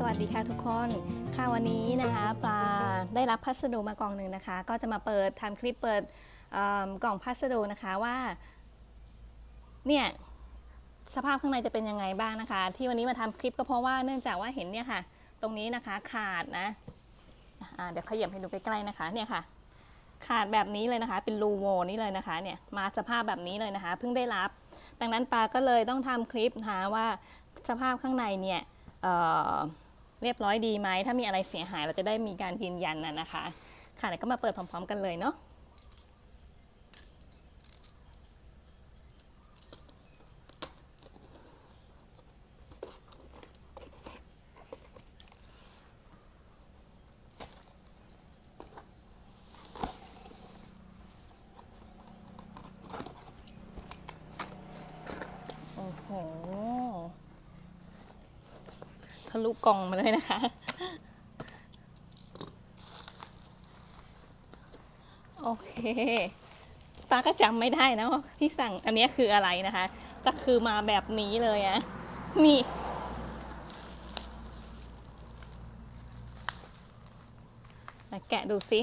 สวัสดีค่ะทุกคนค่ะวันนี้นะคะปลาได้รับพัสดุมากล่องหนึ่งนะคะ ก็จะมาเปิดทำคลิปเปิดกล่องพัสดุนะคะว่าเนี่ยสภาพข้างในจะเป็นยังไงบ้างนะคะ ที่วันนี้มาทำคลิปก็เพราะว่าเนื่องจากว่าเห็นเนี่ยค่ะ ตรงนี้นะคะขาดนะอ่าเดี๋ยวขยับให้ดูใกล้ๆนะคะเนี่ยค่ะ ขาดแบบนี้เลยนะคะ เป็นรูโวนี่เลยนะคะเนี่ยมาสภาพแบบนี้เลยนะคะเพิ่งได้รับ ดังนั้นปาก็เลยต้องทำคลิปหาว่าสภาพข้างในเนี่ยเเรียบร้อยดีไหม ถ้ามีอะไรเสียหายเราจะได้มีการยืนยันน่ะนะคะ ค่ะเดี๋ยวก็มาเปิดพร้อม ๆ กันเลยเนาะ โอ้โห ทะลุกล่องมาเลยนะคะ โอเคป้าก็จำไม่ได้นะว่าที่สั่งอันนี้คืออะไรนะคะ ก็คือมาแบบนี้เลยอะนี่มาแกะดูสิ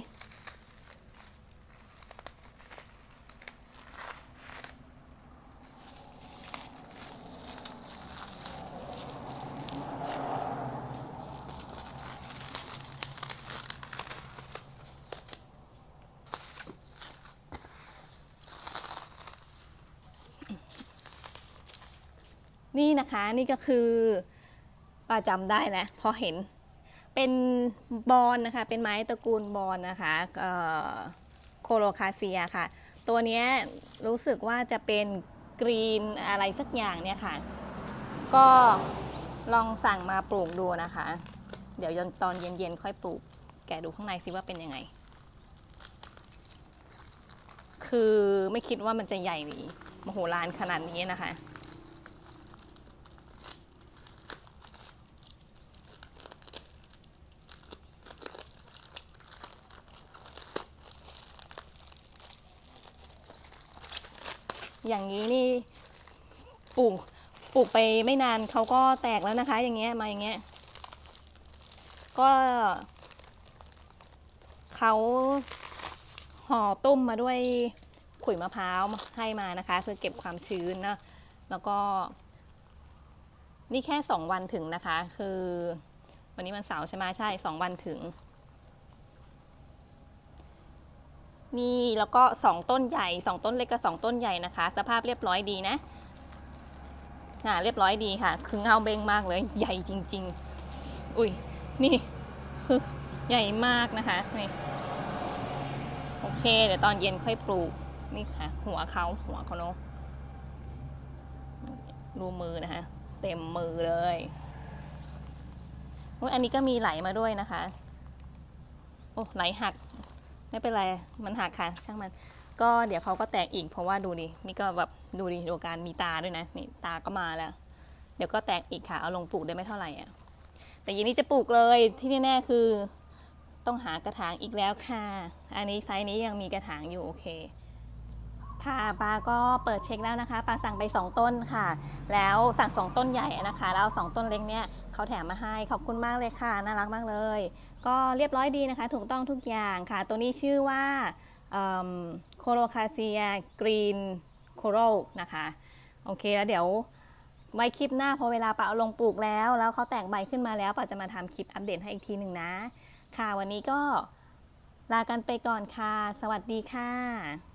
นี่นะคะนี่ก็คือป้าจำได้แล้วพอเห็นเป็นบอนนะคะ เป็นไม้ตระกูลบอนนะคะโคโลคาเซียค่ะ ตัวนี้รู้สึกว่าจะเป็นกรีนอะไรสักอย่างเนี่ยค่ะ ก็ลองสั่งมาปลูกดูนะคะ เดี๋ยวตอนเย็นๆค่อยปลูก แกะดูข้างในซิว่าเป็นยังไง คือไม่คิดว่ามันจะใหญ่มโหฬารขนาดนี้นะคะ อย่างนี้นี่ปลูกปลูกไปไม่นานเขาก็แตกแล้วนะคะ อย่างเงี้ยมาอย่างเงี้ยก็เขาห่อตุ้มมาด้วยขุยมะพร้าวให้มานะคะ เพื่อเก็บความชื้นนะแล้วก็ นี่แค่สองวันถึงนะคะ คือ วันนี้มันเสาร์ใช่ไหมใช่สองวันถึง นี่แล้วก็สองต้นใหญ่สองต้นเล็กกับสองต้นใหญ่นะคะ สภาพเรียบร้อยดีนะน่ะเรียบร้อยดีค่ะ คือเงาเบ้งมากเลย ใหญ่จริง ๆ อุ้ยนี่คือใหญ่มากนะคะนี่โอเค เดี๋ยวตอนเย็นค่อยปลูกนี่ค่ะ หัวเขาหัวเขาเนาะดูมือนะคะ เต็มมือเลยอุ๊ยอันนี้ก็มีไหลมาด้วยนะคะ โอ้ไหลหัก ไม่เป็นไร มันหักค่ะ ช่างมัน ก็เดี๋ยวเขาก็แตกอีก เพราะว่าดูดิ นี่ก็แบบดูดิดูการมีตาด้วยนะ นี่ตาก็มาแล้ว เดี๋ยวก็แตกอีกค่ะ เอาลงปลูกได้ไม่เท่าไหร่อะ แต่ยีนี้จะปลูกเลย ที่แน่ๆคือ ต้องหากระถางอีกแล้วค่ะ อันนี้ไซส์นี้ยังมีกระถางอยู่โอเค ค่ะปาก็เปิดเช็คแล้วนะคะปาสั่งไป 2 ต้นค่ะ แล้วสั่ง 2 ต้นใหญ่นะคะ แล้วเอา2ต้นเล็กเนี่ยเขาแถมมาให้ขอบคุณมากเลยค่ะ น่ารักมากเลย ก็เรียบร้อยดีนะคะ ถูกต้องทุกอย่างค่ะ ตัวนี้ชื่อว่าโคโลคาเซียกรีนโคโรนะคะ โอเคแล้วเดี๋ยวไว้คลิปหน้าพอเวลาปาเอาลงปลูกแล้ว แล้วเขาแตกใบขึ้นมาแล้วปาจะมาทำคลิปอัปเดตให้อีกทีหนึ่งนะ ค่ะวันนี้ก็ลากันไปก่อนค่ะ สวัสดีค่ะ